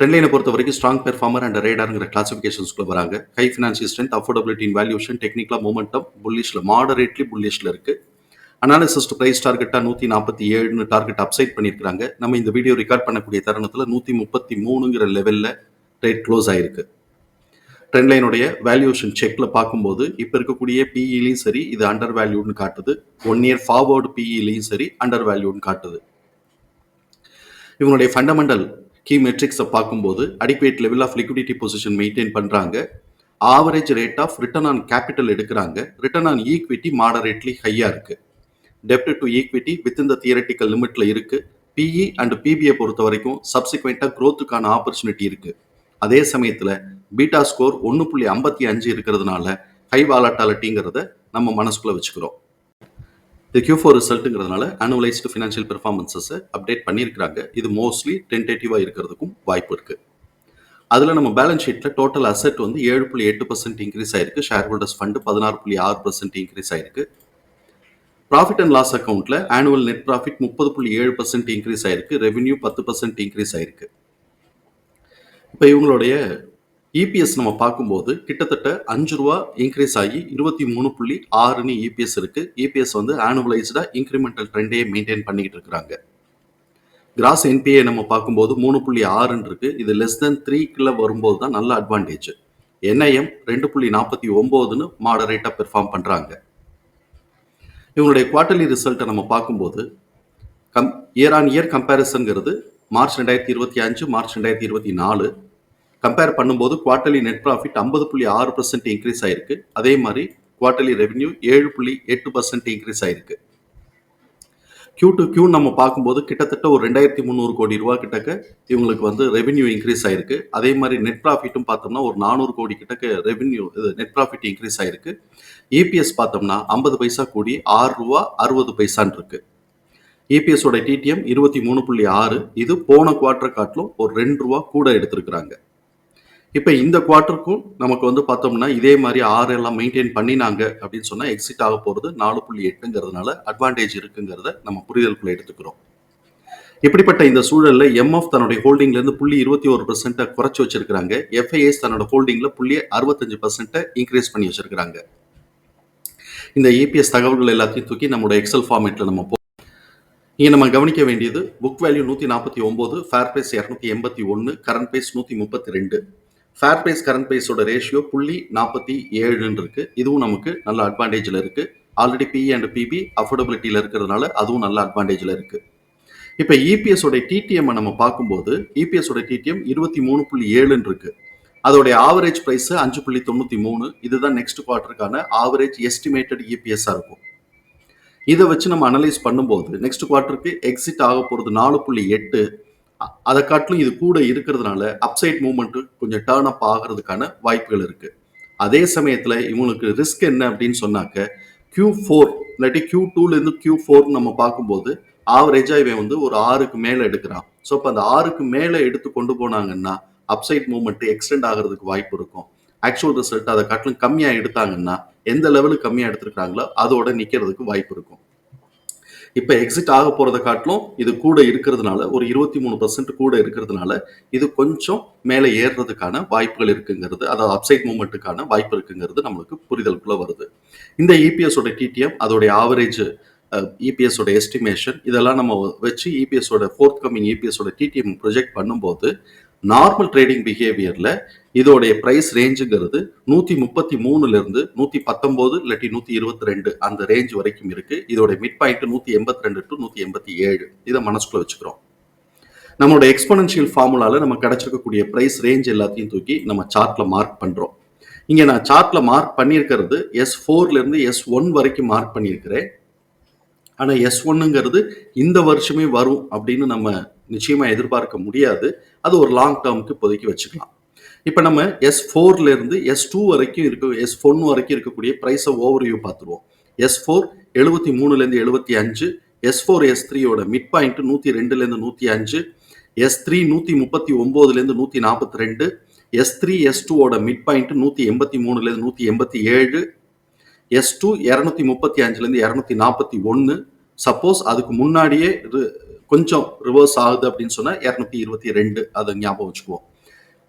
ட்ரெண்ட்லைனை பொறுத்த வரைக்கும் strong performer and ரேடாருங்கிற கிளாசிஃபிகேஷன்ஸ்குள்ள வராங்க. High financial strength affordability in valuation டெக்னிக்கலாக மூமெண்டம் புல்லிஷில் மாடரேட்லி புல்லிஷில் இருக்குது அனாலிசிஸ்ட் ப்ரைஸ் டார்கெட்டாக நூற்றி நாற்பத்தி ஏழுன்னு டார்கெட் அப்சைட் பண்ணியிருக்காங்க நம்ம இந்த வீடியோ ரெக்கார்ட் பண்ணக்கூடிய தருணத்தில் நூற்றி முப்பத்தி மூணுங்கிற லெவலில் ரேட் க்ளோஸ் ஆகிருக்கு ட்ரெண்ட்லைனுடைய வேல்யூஷன் செக்கில் பார்க்கும்போது இப்போ இருக்கக்கூடிய பிஇலையும் சரி இது அண்டர் வேல்யூன்னு காட்டுது ஒன் இயர் ஃபார்வர்டு பிஇலையும் சரி அண்டர் வேல்யூன்னு காட்டுது. இவங்களுடைய ஃபண்டமெண்டல் கீ மெட்ரிக்ஸை பார்க்கும்போது adequate level of liquidity position maintain பண்ணுறாங்க average rate of return on capital எடுக்கிறாங்க. ரிட்டர்ன் ஆன் ஈக்விட்டி மாடரேட்லி ஹையாக இருக்குது டெப்ட் to equity with the theoretical லிமிட்ல இருக்குது பிஇ அண்ட் பிபிஐ பொறுத்த வரைக்கும் சப்சிக்வெண்ட்டாக க்ரோத்துக்கான ஆப்பர்ச்சுனிட்டி இருக்குது அதே சமயத்தில் பீட்டா ஸ்கோர் ஒன்று புள்ளி ஐம்பத்தி அஞ்சு இருக்கிறதுனால ஹை வாலட்டாலிட்டிங்கிறத நம்ம மனசுக்குள்ளே வச்சுக்கிறோம். இந்த கியூ ஃபோர் ரிசல்ட்டுங்கிறதுனால அனுவலைஸ்டு ஃபினான்ஷியல் பெர்ஃபார்மன்ஸஸை அப்டேட் பண்ணியிருக்கிறாங்க. இது மோஸ்ட்லி டென்டேட்டிவாக இருக்கிறதுக்கும் வாய்ப்பு இருக்குது அதில் நம்ம பேலன்ஸ் ஷீட்டில் டோட்டல் அசெட் வந்து ஏழு புள்ளி எட்டு பர்சன்ட் இன்க்ரீஸ் ஆயிருக்கு. ஷேர் ஹோல்டர்ஸ் ஃபண்டு பதினாறு புள்ளி ஆறு பர்சன்ட் இன்க்ரீஸ் ஆயிருக்கு. ப்ராஃபிட் அண்ட் லாஸ் அக்கௌண்ட்டில் ஆனுவல் நெட் ப்ராஃபிட் முப்பது புள்ளி ஏழு பர்சன்ட் இன்க்ரீஸ் ஆயிருக்கு. ரெவென்யூ பத்து பர்சன்ட் இன்க்ரீஸ் ஆயிருக்கு. இப்போ இவங்களுடைய இபிஎஸ் நம்ம பார்க்கும்போது கிட்டத்தட்ட அஞ்சு ரூபா இன்க்ரீஸ் ஆகி இருபத்தி மூணு புள்ளி ஆறுன்னு இபிஎஸ் இருக்கு. இபிஎஸ் வந்து ஆனுவலைஸ்டா இன்க்ரிமெண்டல் ட்ரெண்டே மெயின்டைன் பண்ணிக்கிட்டு இருக்கிறாங்க. கிராஸ் என்பிஏ நம்ம பார்க்கும்போது மூணு புள்ளி ஆறுன்னு இருக்கு. இது லெஸ் தென் த்ரீக்குள்ள வரும்போது தான் நல்ல அட்வான்டேஜ் என்ஐஎம் ரெண்டு புள்ளி நாற்பத்தி ஒம்போதுன்னு மாடரேட்டாக பெர்ஃபார்ம் பண்ணுறாங்க இவங்களுடைய குவார்டர்லி ரிசல்ட்டை நம்ம பார்க்கும்போது கம் இயர் ஆன் இயர் கம்பேரிசன்கிறது மார்ச் ரெண்டாயிரத்தி இருபத்தி அஞ்சு மார்ச் ரெண்டாயிரத்தி இருபத்தி நாலு கம்பேர் பண்ணும்போது குவார்ட்டர்லி நெட் ப்ராஃபிட் ஐம்பது புள்ளி ஆறு பர்சன்ட் இன்க்ரீஸ் ஆயிருக்கு. அதே மாதிரி குவார்ட்டர்லி ரெவென்யூ ஏழு புள்ளி எட்டு பர்சன்ட் இன்க்ரீஸ் ஆயிருக்கு. கியூ டு கியூ நம்ம பார்க்கும்போது கிட்டத்தட்ட ஒரு ரெண்டாயிரத்தி முந்நூறு கோடி ரூபா கிட்டக்க இவங்களுக்கு வந்து ரெவென்யூ இன்க்ரீஸ் ஆயிருக்கு. அதே மாதிரி நெட் ப்ராஃபிட்டும் பார்த்தோம்னா ஒரு நானூறு கோடி கிட்டக்க ரெவென்யூ இது நெட் ப்ராஃபிட் இன்க்ரீஸ் ஆயிருக்கு. இபிஎஸ் பார்த்தோம்னா ஐம்பது பைசா கூடி ஆறு ரூபா அறுபது பைசான் இருக்கு. டிடிஎம் இருபத்தி மூணு புள்ளி ஆறு. இது போன குவார்டர் காட்டிலும் ஒரு ரெண்டு ரூபா கூட எடுத்திருக்கிறாங்க. இப்போ இந்த குவார்ட்டருக்கும் நமக்கு வந்து பார்த்தோம்னா இதே மாதிரி ஆறு எல்லாம் மெயின்டைன் பண்ணினாங்க அப்படின்னு சொன்னால் எக்ஸிட் ஆக போகிறது நாலு புள்ளி எட்டுங்கிறதுனால அட்வான்டேஜ் இருக்குங்கிறத நம்ம புரிதலுக்குள்ள எடுத்துக்கிறோம். இப்படிப்பட்ட இந்த சூழலில் எம்எஃப் தன்னுடைய ஹோல்டிங்லேருந்து புள்ளி இருபத்தி ஒரு பர்சன்ட்டை குறைச்சி வச்சிருக்கிறாங்க. எஃப்ஐஎஸ் தன்னோட ஹோல்டிங்கில் புள்ளி அறுபத்தஞ்சு பர்சன்ட்டை இன்க்ரீஸ் பண்ணி வச்சிருக்கிறாங்க. இந்த ஏபிஎஸ் தகவல்கள் எல்லாத்தையும் தூக்கி நம்மளோட எக்ஸல் ஃபார்மேட்டில் நம்ம போ இங்கே நம்ம கவனிக்க வேண்டியது புக் வேல்யூ நூற்றி நாற்பத்தி ஒம்பது ஃபேர் பேஸ் இரநூத்தி எண்பத்தி ஒன்று கரண்ட் பிரைஸ் நூற்றி முப்பத்தி ரெண்டு. ஃபேர் பேஸ் கரண்ட் பேஸோட ரேஷியோ புள்ளி நாற்பத்தி ஏழுன்னு இருக்கு. இதுவும் நமக்கு நல்ல அட்வான்டேஜில் இருக்கு. ஆல்ரெடி பிஇ அண்ட் பிபி அஃபோர்டபிலிட்டியில் இருக்கிறதுனால அதுவும் நல்ல அட்வான்டேஜில் இருக்கு. இப்போ இபிஎஸ் உடைய டிடிஎம் நம்ம பார்க்கும்போது இபிஎஸ் உடைய டிடிஎம் இருபத்தி மூணு புள்ளி ஏழுன்னு இருக்கு. அதோடைய ஆவரேஜ் பிரைஸ் அஞ்சு புள்ளி தொண்ணூற்றி மூணு. இதுதான் நெக்ஸ்ட் குவார்ட்டருக்கான ஆவரேஜ் எஸ்டிமேட்டட் இபிஎஸ்ஸாக இருக்கும். இதை வச்சு நம்ம அனலைஸ் பண்ணும்போது நெக்ஸ்ட் குவார்ட்டருக்கு எக்ஸிட் ஆக போகிறது நாலு புள்ளி எட்டு. அதை காட்டிலும் இது கூட இருக்கிறதுனால அப்சைட் மூமெண்ட்டு கொஞ்சம் டேர்ன் அப் ஆகிறதுக்கான வாய்ப்புகள் இருக்கு. அதே சமயத்தில் இவங்களுக்கு ரிஸ்க் என்ன அப்படின்னு சொன்னாக்க கியூ ஃபோர் இல்லாட்டி கியூ டூலேருந்து கியூ ஃபோர்னு நம்ம பார்க்கும்போது ஆவரேஜாக இவன் வந்து ஒரு ஆறுக்கு மேலே எடுக்கிறான். ஸோ இப்போ அந்த ஆறுக்கு மேலே எடுத்து கொண்டு போனாங்கன்னா அப்சைட் மூமெண்ட்டு எக்ஸ்டெண்ட் ஆகிறதுக்கு வாய்ப்பு இருக்கும். ஆக்சுவல் ரிசல்ட் அதை காட்டிலும் கம்மியாக எடுத்தாங்கன்னா எந்த லெவலுக்கு கம்மியாக எடுத்திருக்காங்களோ அதோட நிற்கிறதுக்கு வாய்ப்பு இருக்கும். இப்போ எக்ஸிட் ஆக போகிறத காட்டிலும் இது கூட இருக்கிறதுனால ஒரு இருபத்தி மூணு பர்சன்ட் கூட இருக்கிறதுனால இது கொஞ்சம் மேலே ஏறுறதுக்கான வாய்ப்புகள் இருக்குங்கிறது அதாவது அப்சைட் மூமெண்ட்டுக்கான வாய்ப்பு இருக்குங்கிறது நம்மளுக்கு புரிதலுக்குள்ளே வருது. இந்த இபிஎஸோட டிடிஎம் அதோடைய ஆவரேஜ் இபிஎஸோட எஸ்டிமேஷன் இதெல்லாம் நம்ம வச்சு இபிஎஸோட ஃபோர்த் கம்மிங் இபிஎஸோட டிடிஎம் ப்ரொஜெக்ட் பண்ணும்போது நார்மல் ட்ரேடிங் பிஹேவியரில் இதோடைய ப்ரைஸ் ரேஞ்சுங்கிறது நூற்றி முப்பத்தி மூணுலேருந்து நூற்றி பத்தொம்போது இல்லாட்டி நூற்றி இருபத்தி ரெண்டு அந்த ரேஞ்ச் வரைக்கும் இருக்கு. இதோட மிட் பாயிண்ட் நூற்றி எண்பத்தி ரெண்டு டு நூற்றி எண்பத்தி ஏழு இதை மனசுக்குள்ள வச்சுக்கிறோம். நம்மளோட எக்ஸ்பனன்ஷியல் ஃபார்முலால நம்ம கிடைச்சிருக்கக்கூடிய ப்ரைஸ் ரேஞ்ச் எல்லாத்தையும் தூக்கி நம்ம சார்ட்ல மார்க் பண்றோம். இங்க நான் சார்ட்ல மார்க் பண்ணியிருக்கிறது எஸ் ஃபோர்ல இருந்து எஸ் ஒன் வரைக்கும் மார்க் பண்ணியிருக்கிறேன். ஆனா எஸ் ஒன்னுங்கிறது இந்த வருஷமே வரும் அப்படின்னு நம்ம நிச்சயமா எதிர்பார்க்க முடியாது. அது ஒரு லாங் டேர்முக்கு இப்போதைக்கு வச்சுக்கலாம். இப்போ நம்ம எஸ் ஃபோர்லேருந்து எஸ் டூ வரைக்கும் இருக்க எஸ் ஒன் வரைக்கும் இருக்கக்கூடிய ப்ரைஸை ஓவர்வியூ பார்த்துருவோம். எஸ் ஃபோர் எழுபத்தி மூணுலேருந்து எழுபத்தி அஞ்சு எஸ் ஃபோர் எஸ் த்ரீயோட மிட் பாயிண்ட் நூற்றி ரெண்டுலேருந்து நூற்றி அஞ்சு எஸ் த்ரீ நூற்றி முப்பத்தி ஒம்போதுலேருந்து நூற்றி நாற்பத்தி ரெண்டு எஸ் த்ரீ எஸ் டூவோட மிட் பாயிண்ட் நூற்றி எண்பத்தி மூணுலேருந்து நூற்றி எண்பத்தி ஏழு எஸ் டூ இரநூத்தி முப்பத்தி அஞ்சுலேருந்து இரநூத்தி நாற்பத்தி ஒன்று சப்போஸ் அதுக்கு முன்னாடியே கொஞ்சம் ரிவர்ஸ் ஆகுது அப்படின்னு சொன்னால் இரநூத்தி இருபத்தி ரெண்டு அதை ஞாபகம் வச்சுக்குவோம்.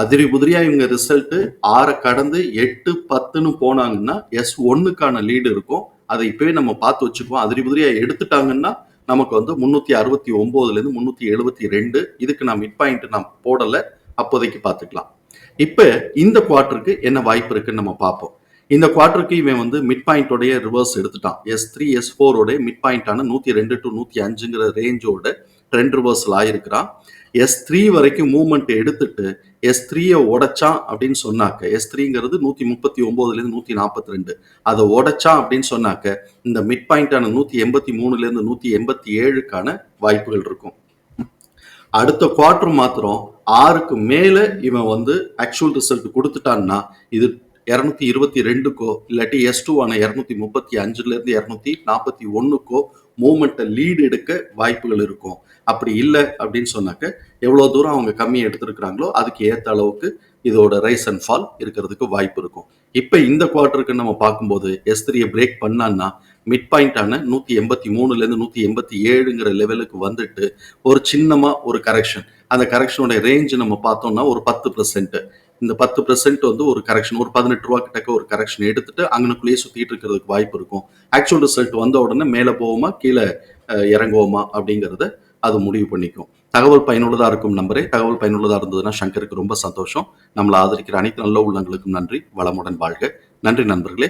அதிரி புதிரியா இவங்க ரிசல்ட்டு ஆறை கடந்து எட்டு பத்துன்னு போனாங்கன்னா எஸ் ஒன்னுக்கான லீடு இருக்கும். அதை இப்பவே நம்ம பார்த்து வச்சுக்குவோம். அதிரி புதிரியா எடுத்துட்டாங்கன்னா நமக்கு வந்து முன்னூத்தி அறுபத்தி ஒன்பதுல இருந்து முன்னூத்தி எழுபத்தி ரெண்டு. இதுக்கு நான் மிட் பாயிண்ட் நான் போடல. அப்போதைக்கு பார்த்துக்கலாம். இப்ப இந்த குவார்ட்டருக்கு என்ன வாய்ப்பு இருக்குன்னு நம்ம பார்ப்போம். இந்த குவார்ட்டருக்கு இவன் வந்து மிட் பாயிண்டோடைய ரிவர்ஸ் எடுத்துட்டான். எஸ் த்ரீ எஸ் ஃபோரோட மிட் பாயிண்டான நூத்தி ரெண்டு டு நூத்தி அஞ்சுங்கிற ரேஞ்சோட ட்ரெண்ட் ரிவர்ஸில் ஆயிருக்கிறான். எஸ் த்ரீ வரைக்கும் மூவ்மெண்ட் எடுத்துட்டு எஸ் த்ரீயை உடைச்சான் அப்படின்னு சொன்னாக்க எஸ் த்ரீங்கிறது நூற்றி முப்பத்தி ஒம்போதுலேருந்து நூற்றி நாற்பத்தி ரெண்டு. அதை உடைச்சான் அப்படின்னு சொன்னாக்க இந்த மிட் பாயிண்டான நூற்றி எண்பத்தி மூணுலேருந்து நூற்றி எண்பத்தி ஏழுக்கான வாய்ப்புகள் இருக்கும். அடுத்த குவார்டர் மாத்திரம் ஆறுக்கு மேலே இவன் வந்து ஆக்சுவல் ரிசல்ட் கொடுத்துட்டான்னா இது இரநூத்தி இருபத்தி ரெண்டுக்கோ இல்லாட்டி எஸ் டூ ஆன இரநூத்தி முப்பத்தி அஞ்சுலேருந்து இரநூத்தி நாற்பத்தி ஒன்றுக்கோ மூமெண்ட்டை லீடு எடுக்க வாய்ப்புகள் இருக்கும். அப்படி இல்லை அப்படின்னு சொன்னாக்க எவ்வளோ தூரம் அவங்க கம்மி எடுத்திருக்கிறாங்களோ அதுக்கு ஏற்ற அளவுக்கு இதோட ரைஸ் அண்ட் ஃபால் இருக்கிறதுக்கு வாய்ப்பு இருக்கும். இப்போ இந்த குவார்ட்டருக்கு நம்ம பார்க்கும்போது எஸ் த்ரீயை பிரேக் பண்ணான்னா மிட் பாயிண்டான நூற்றி எண்பத்தி மூணுலேருந்து நூற்றி எண்பத்தி ஏழுங்கிற லெவலுக்கு வந்துட்டு ஒரு சின்னமாக ஒரு கரெக்ஷன் அந்த கரெக்ஷனோட ரேஞ்ச் நம்ம பார்த்தோம்னா ஒரு பத்து பர்சன்ட் இந்த பத்து பர்சன்ட் வந்து ஒரு கரெக்ஷன் ஒரு பதினெட்டு ரூபா கிட்டக்க ஒரு கரெக்ஷன் எடுத்துட்டு அங்கனுக்குள்ளேயே சுத்திட்டு இருக்கிறதுக்கு வாய்ப்பு இருக்கும். ஆக்சுவல் ரிசல்ட் வந்த உடனே மேலே போவோமா கீழே இறங்குவோமா அப்படிங்கிறத அது முடிவு பண்ணிக்கும். தகவல் பயனுள்ளதாக இருக்கும் நம்பரே. தகவல் பயனுள்ளதாக இருந்ததுன்னா சங்கருக்கு ரொம்ப சந்தோஷம். நம்மளை ஆதரிக்கிற அனைத்து நல்ல உள்ளங்களுக்கும் நன்றி. வளமுடன் வாழ்க. நன்றி நண்பர்களே.